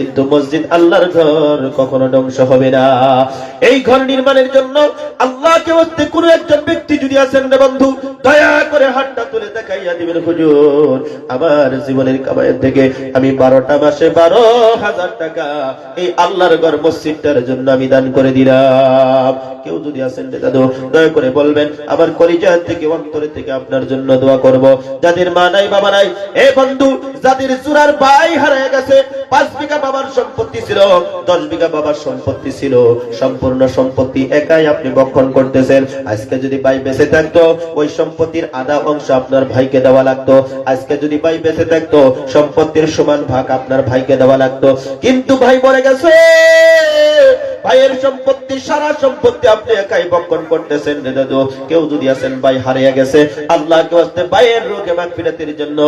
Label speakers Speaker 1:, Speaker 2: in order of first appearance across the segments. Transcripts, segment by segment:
Speaker 1: কিন্তু মসজিদ আল্লাহর ঘর কখনো ধ্বংস হবে না। এই ঘর নির্মাণের জন্য আল্লাহকে হচ্ছে কোন একজন ব্যক্তি যদি আছেন রে বন্ধু, দয়া করে হাতটা তুলে দেখাইয়া দিবেন, হুজুর। আমার জীবনের কামাইয়ের থেকে আমি বারোটা মাসে বারো হাজার টাকা এই আল্লাহর ঘর মসজিদটার জন্য আমি দান করে দিলাম। কেউ যদি আছেন রে দাদু, দয়া করে বলবেন, আমার কলিজার থেকে, অন্তরে থেকে আপনার জন্য দোয়া করব। যাদের মা নাই, বাবা নাই, এ বন্ধু যাদের চূড়ার ভাই হারিয়ে গেছে, পাঁচ বিঘা বাবার সম্পত্তি ছিল, দশ বিঘা বাবার সম্পত্তি ছিল, সম্পূর্ণ সম্পত্তি একাই আপনি বক্ষণ করতেছেন। আজকে যদি ভাই বেঁচে থাকতো, ওই সম্পত্তির আধা অংশ আপনার ভাইকে দেওয়া লাগতো। আজকে যদি ভাই বেঁচে থাকতো, সম্পত্তির সমান ভাগ আপনার ভাইকে দেওয়া লাগতো। কিন্তু ভাই মরে গেছে! ভাইয়ের সম্পত্তি, সারা সম্পত্তি আপনি একাই বক্ষণ করতেছেন কেউ যদি আছেন ভাই, হারিয়ে গেছে। আল্লাহকে ওয়াস্তে ভাইয়ের রোগে মাগফিরাতের জন্য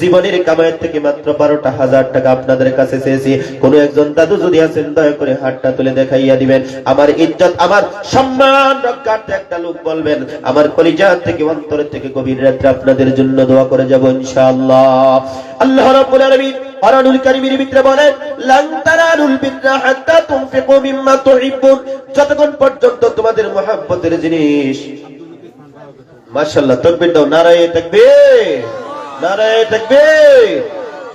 Speaker 1: জীবনের কামাইয়ের থেকে মাত্র বারোটা হাজার টাকা আপনাদের কাছে চেয়েছি। কোন একজন দাদু যদি আছেন, দয়া করে হাতটা তুলে দেখাইয়া দিবেন। আমার ইজ্জত, আমার সম্মান রক্ষার্থে একটা লোক বলবেন, আমার কলিজা থেকে, অন্তরের থেকে গভীর রাত্রে আপনাদের জন্য দোয়া করে যাব ইনশাআল্লাহ। আল্লাহ রাব্বুল আলামিন কোরআনুল কারীমের ভিতরে বলে লান তারানুল হাত্তা তুনফিকু মিম্মা তুহিব্বুন। যতক্ষণ পর্যন্ত তোমাদের মহব্বতের জিনিস, মাশাআল্লাহ, তাকবীর দাও, নারায়ে তাকবীর নারায়ে তাকবীর।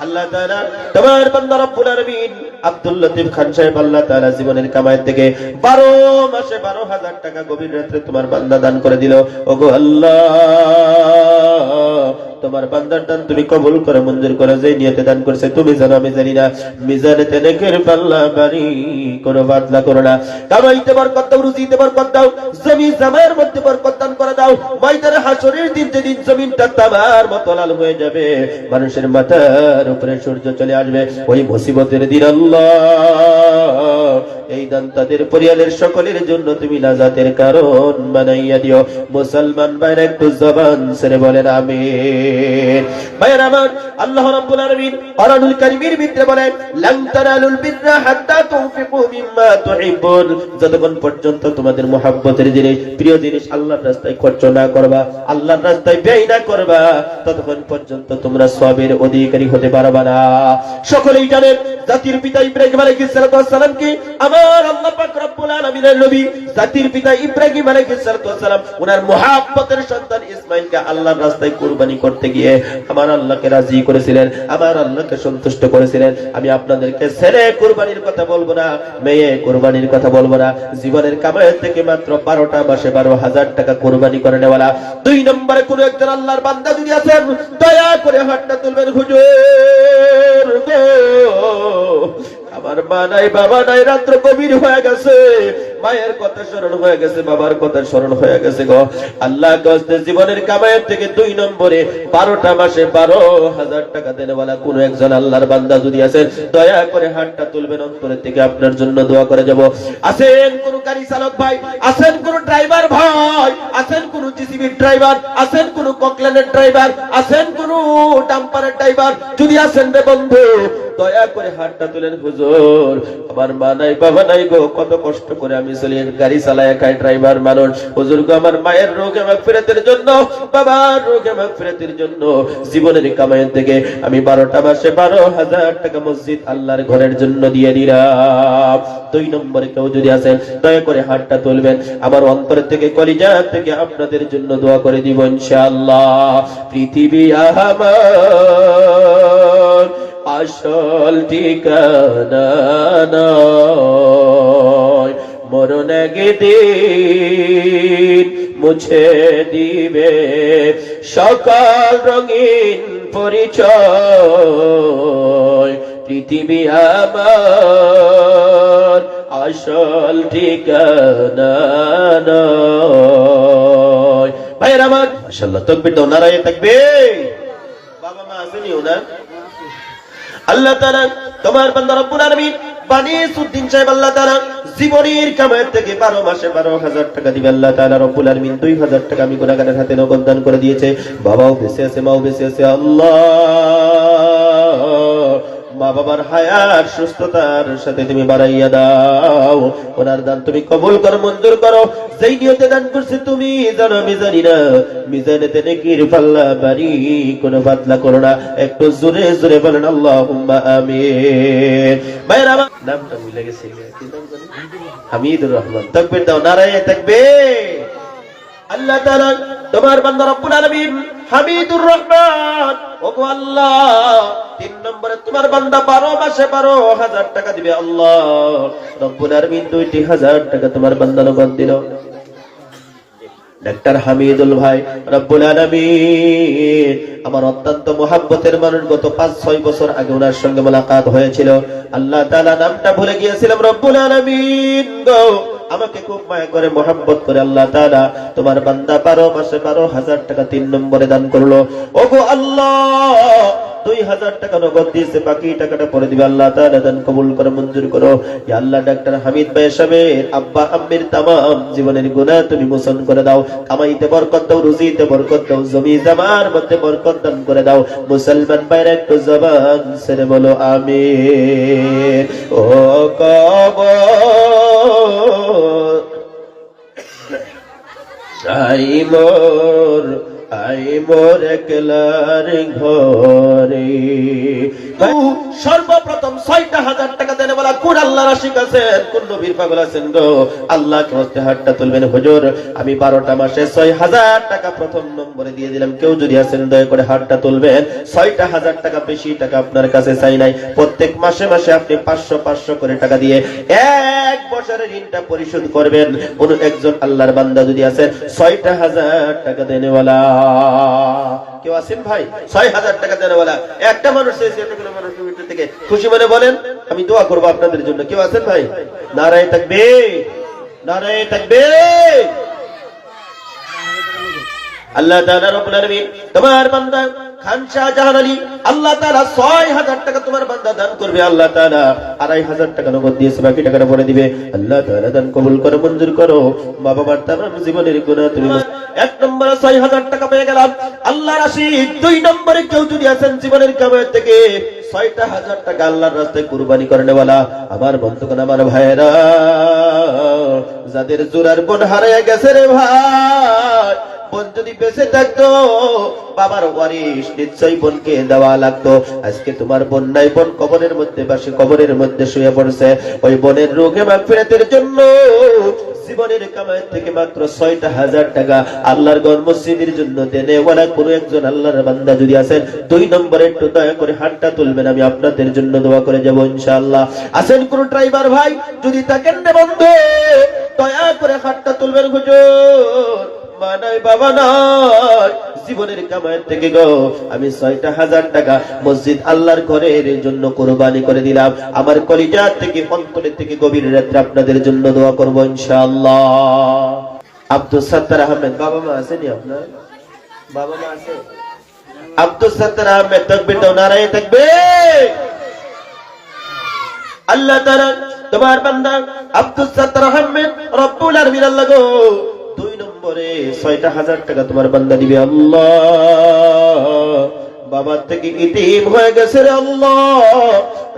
Speaker 1: আল্লাহ তাআলা তোমার বান্দা আলামিন আব্দুল লতিফ খান সাহেব, আল্লাহ তাআলা জীবনের কামাই থেকে 12 মাসে 12000 টাকা গভীর রাতে তোমার বান্দা দান করে দিল। ওগো আল্লাহ তোমার বান্দার দান তুমি কবুল করে, মঞ্জুর করে, যে নিয়তে দান করছে, তুমি জানো, আমি জানি না। মিজানে তেনেকের পাল্লা বাড়ি, কোনো বাদলা করো না। কামাইতে বরকত দাও, রুজিতে বরকত দাও, জমি জামাইয়ের মধ্যে বরকত দান করে দাও। ময়দানে হাসরের দিন যেদিন জমিনটা তামার মতো লাল হয়ে যাবে, মানুষের মাথার উপরে সূর্য চলে আসবে। ওই মুসিবতের দিন আল্লাহ, এই দান তাদের পরিয়ালের সকলের জন্য তুমি নাজাতের কারণ বানাইয়া দিও। মুসলমান বাইরে একটু জবান ছেড়ে বলেন, আমিন। eh, আমার আল্লাহ রাব্বুল আলামিন কোরআনুল কারীমের ভিতরে বলেন লান তানালুল বিররা হাত্তা তুনফিকু মিম্মা তুহিব্বুন। যতক্ষণ পর্যন্ত তোমাদের মহব্বতের জিনিস, প্রিয় জিনিস আল্লাহর রাস্তায় খরচ না করবা, আল্লাহর রাস্তায় ব্যয় না করবা, ততক্ষণ পর্যন্ত তোমরা সবের অধিকারী হতে পারবা না। সকলেই জানেন, জাতির পিতা ইব্রাহিম আলাইহিস সালাতু ওয়াস সালামকে আমার আল্লাহ পাক রব্বুল আলামিনের নবী, জাতির পিতা ইব্রাহিম আলাইহিস সালাতু ওয়াস সালাম ওনার মহব্বতের সন্তান ইসমাইলকে আল্লাহর রাস্তায় কুরবানি করতে গিয়ে আমার আল্লাহকে রাজি করেছিলেন আমার আল্লাহকে সন্তুষ্ট করেছিলেন। আমি আপনাদেরকে ছেলে কোরবানির কথা বলব না, মেয়ে কোরবানির কথা বলব না। জীবনের কামায়ের থেকে মাত্র বারোটা মাসে বারো হাজার টাকা কোরবানি করে নেওয়ালা। দুই নম্বরে কোন একজন আল্লাহর বান্দা যদি আছেন, দয়া করে হাতটা তুলবেন হুজুর। আমার মা নাই, বাবা নাই, রাত্র গভীর হয়ে গেছে। মায়ের কথা স্মরণ হয়ে গেছে, বাবার কথা স্মরণ হয়ে গেছে গো। আল্লাহ গস্তে জীবনের কামাইয়ের থেকে দুই নম্বরে বারোটা মাসে বারো হাজার টাকা দেনেওয়ালা কোন একজন আল্লাহর বান্দা যদি আছেন, দয়া করে হাতটা তুলবেন, অন্তরের থেকে আপনার জন্য দোয়া করে যাব। আছেন কোন গাড়ি চালক ভাই? আছেন কোন ড্রাইভার ভাই? আছেন কোন জিসিবির ড্রাইভার? আছেন কোন ককলানের ড্রাইভার? আছেন কোন ডাম্পারের ড্রাইভার? যদি আছেন রে বন্ধু দয়া করে হাতটা তুলেন, হুজুর। আমার মা নাই, বাবা নাই গো, কত কষ্ট করে আমি চলি গাড়ি চালাই খাই ড্রাইভার মানুষ। হুজুর গো, আমার মায়ের রোগে মাগফিরাতের জন্য, বাবার রোগে মাগফিরাতের জন্য, জীবনের কামাইয়ের থেকে আমি বারোটা মাসে বারো হাজার টাকা মসজিদ আল্লাহর ঘরের জন্য দিয়ে দিলাম। দুই নম্বরে কেউ যদি আসেন, দয়া করে হাতটা তুলবেন। আমার অন্তর থেকে, কলিজা থেকে আপনাদের জন্য দোয়া করে দিব ইনশাআল্লাহ। পৃথিবী আমার আসল ঠিকানা মরণ দিন মুছে দিবে। সকাল রঙিন পরিচয়। পৃথিবী আমার আসল ঠিকানা ভাইয়ের আমার, মাশাআল্লাহ, তাকবীর দাও, নারায়ে তাকবীর। বাবা মা আসেনি ওনার? আল্লাহ তাআলা তোমার বান্দা রব্বুল আলামিন সুদ্দিন সাহেব, আল্লাহ তাআলা জীবনের কামাই থেকে 12 মাসে 12000 টাকা দিবে। আল্লাহ তাআলা রব্বুল আলামিন 2000 টাকা আমি গুনাহগারের হাতে নগদ দান করে দিয়েছে। বাবাও বেঁচে আছে, মাও বেঁচে আছে। আল্লাহ মা বাবার হায়ার সুস্থতার সাথে তুমি বাড়াইয়া দাও। ওনার দান তুমি কবুল করো, মঞ্জুর করো। যেই নিয়তে দান করছে তুমি জানো, আমি জানি না। মিজানেতে নেকির পাল্লা বাড়ি, কোনো বাতলা করো না। একটু জোরে জোরে বলেন আল্লাহ আমিন। ভাইয়ের আমার নামটা ভুলে গেছি। হামিদুর রহমান। তাকবীর দাও, নারায়ে তাকবীর। আল্লাহ তাআলা তোমার বান্দা রব্বুল আলামিন হামিদুর রহমান। ওগো আল্লাহ, তিন নম্বরে তোমার বান্দা বারো মাসে বারো হাজার টাকা দিবে আল্লাহ। রব্বুল আলামিন হাজার টাকা তোমার বান্দা নগদ দিল। ডাক্তার হামিদুল ভাই, রব্বুল আলামিন, আমার অত্যন্ত মোহাব্বতের মানুষ গত পাঁচ, ছয় বছর আগে ওনার সঙ্গে মোলাকাত হয়েছিল। আল্লাহ তাআলা নামটা ভুলে গিয়েছিলাম, রব্বুল আলামিন গো। আমাকে খুব মায়া করে মোহাম্মত করে আল্লাহ তারা তোমার বান্দা বারো মাসে বারো হাজার টাকা তিন নম্বরে দান করল। ওগো আল্লাহ দুই হাজার টাকা নগদ দিয়েছে, বাকি টাকাটা পরে দিবে। আল্লাহ তাআলা কবুল করে, মঞ্জুর করো। আল্লাহ, ডাক্তার হামিদ ভাই সাহেবের আব্বা আম্মির তামাম জীবনের গুনাহ তুমি মোচন করে দাও। কামাইতে বরকত দাও, রুজিতে বরকত দাও, জমি জামার মধ্যে বরকত দান করে দাও। মুসলমান ভাইরা একটু জবান ছেড়ে বলো, আমিন। ও কবর আই মোর আই মোর একলার ঘরে। সর্বপ্রথম ছয়টা হাজার টাকা কোন আছেন কোন নবীর পাগল আছেন গো? আল্লাহ হস্তে হাতটা তুলবেন হুজুর। আমি বারোটা মাসে ছয় হাজার টাকা প্রথম নম্বরে দিয়ে দিলাম। কেউ যদি আছেন, দয়া করে হাতটা তুলবেন। ছয়টা হাজার টাকা বেশি টাকা আপনার কাছে চাই নাই। প্রত্যেক মাসে মাসে আপনি পাঁচশো পাঁচশো করে টাকা দিয়ে এক বছরের ঋণটা পরিশোধ করবেন। কোন একজন আল্লাহর বান্দা যদি আছেন ছয়টা হাজার টাকা দেনেওয়ালা। কেউ আছেন ভাই? ছয় হাজার টাকা দেনাওয়ালা। একটা মানুষ এসে এতগুলো থেকে। খুশি মনে বলেন? আমি দোয়া করব আপনাদের জন্য। কেউ আছেন ভাই? নারায় থাকবে নারায় থাকবে আল্লাহ তোমার বান্দা আল্লাহ তাআলা 6000 টাকা তোমার দান করবে, আল্লাহ তাআলা আড়াই হাজার টাকা নগদ টাকাটা দিবে। আল্লাহ কবুল করো, মঞ্জুর করো। জীবনের গুনাহ তুমি এক নম্বরে 6000 টাকা পেয়ে গেলাম। আল্লাহ রাশি দুই নম্বরে কেউ আছেন জীবনের কামাই থেকে, ছয়টা হাজার টাকা আল্লাহর রাস্তায় কুরবানি করে নেওয়ালা আমার বন্ধুগণ, আমার ভাইয়েরা, যাদের জোরার বোন হারিয়ে গেছে রে ভাই বোন যদি বেঁচে থাকতো, বাবার ওয়ারিশ নিশ্চয়ই বোনকে দেওয়া লাগতো। আজকে তোমার বোন নাই, বোন কবরের মধ্যে বাসে, কবরের মধ্যে শুয়ে পড়ছে। ওই বোনের রোগে মাগফিরাতের জন্য জীবনের কামাই থেকে মাত্র ছয়টা হাজার টাকা আল্লাহর জন্য দেনে। ওরা কোনো একজন আল্লাহর বান্দা যদি আছেন দুই দয়া করে তুলবেন, আমি আপনাদের জন্য দোয়া করে ড্রাইভার ভাই, যদি থাকেন বন্ধু, দয়া করে তুলবেন মা বাবা নাই। জীবনের কামায়ের থেকে গো, আমি ছয়টা হাজার টাকা মসজিদ আল্লাহর ঘরের জন্য কোরবানি করে দিলাম। আমার কলিজার থেকে অন্তরের থেকে গভীর রাত্রে আপনাদের জন্য দোয়া করব ইনশাআল্লাহ। আব্দুল সত্তার আহমেদ, বাবা মা আছেনি আপনার? বাবা মা আছে? আব্দুল সত্তার আহমেদ তকবির দাও নারায় থাকবে। আল্লাহ তাআলা, তোমার বান্দা আব্দুল সত্তার আহমেদ, রব্বুল আলামিন, আল্লাহ গো। দুই নম্বরে ছয়টা হাজার টাকা তোমার বান্দা দিবে আল্লাহ। বাবার থেকে ইতিম হয়ে গেছে আল্লাহ।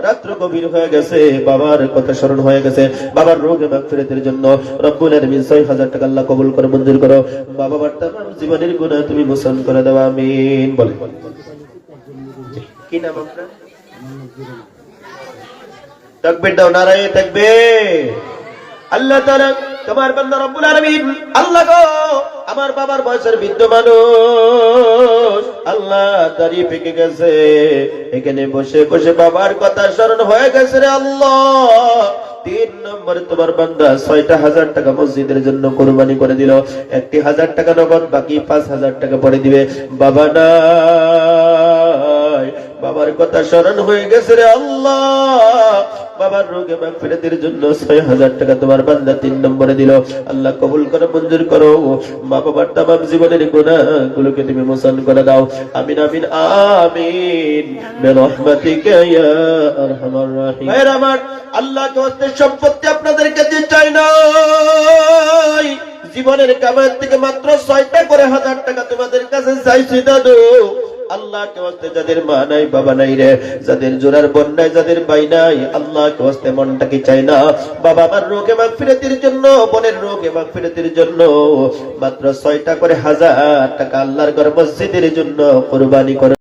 Speaker 1: রাত্র গভীর হয়ে গেছে, বাবার কথা স্মরণ হয়ে গেছে। বাবার রোগে মাগফিরাতের জন্য রব্বুল আলামিন 6000 টাকা আল্লাহ কবুল করে, মঞ্জুর করো। বাবা বাবার তামাম জীবনের গুনাহ তুমি মোচন করে দাও, আমিন। বলে। কি নাম আপনার? তাকবীর দাও, নারায়ে তাকবীর। আল্লাহ তাআলা তোমার বান্দা রব্বুল আলামিন, আল্লাহ গো, আমার বাবার বয়সের বৃদ্ধ মানুষ, আল্লাহ দাড়ি পেকে গেছে। এখানে বসে বসে বাবার কথা স্মরণ হয়ে গেছে রে আল্লাহ। তিন নম্বর তোমার বান্দা ছয়টা হাজার টাকা মসজিদের জন্য কোরবানি করে দিল। একটি হাজার টাকা নগদ, বাকি পাঁচ হাজার টাকা পরে দিবে। বাবা নাই বাবার কথা স্মরণ হয়ে গেছে রে আল্লাহ। বাবার রোগে মাগফিরাতের জন্য ছয় হাজার টাকা তোমার বান্দা তিন নম্বরে দিল। আল্লাহ কবুল করো, মঞ্জুর করো। মা বাবার তামাম জীবনের গুনাহগুলোকে তুমি মোচন করে দাও। আমিন আমিন আমিন। সম্পত্তি আপনাদের কাছে চাই না জীবনের কামাই থেকে মাত্র ছয়টা করে হাজার টাকা তোমাদের কাছে চাইছি দাদু। আল্লাহ কে হস্তে যাদের মা নাই, বাবা নাই রে। যাদের জোরার বোন নাই, যাদের ভাই নাই আল্লাহ কে হস্তে মনটা কি চাই না? বাবা আমার রোগে মাগ ফিরতির জন্য, বোনের রোগে মাগ ফিরতির জন্য। মাত্র ছয়টা করে হাজার টাকা আল্লাহর ঘর মসজিদের জন্য কোরবানি করে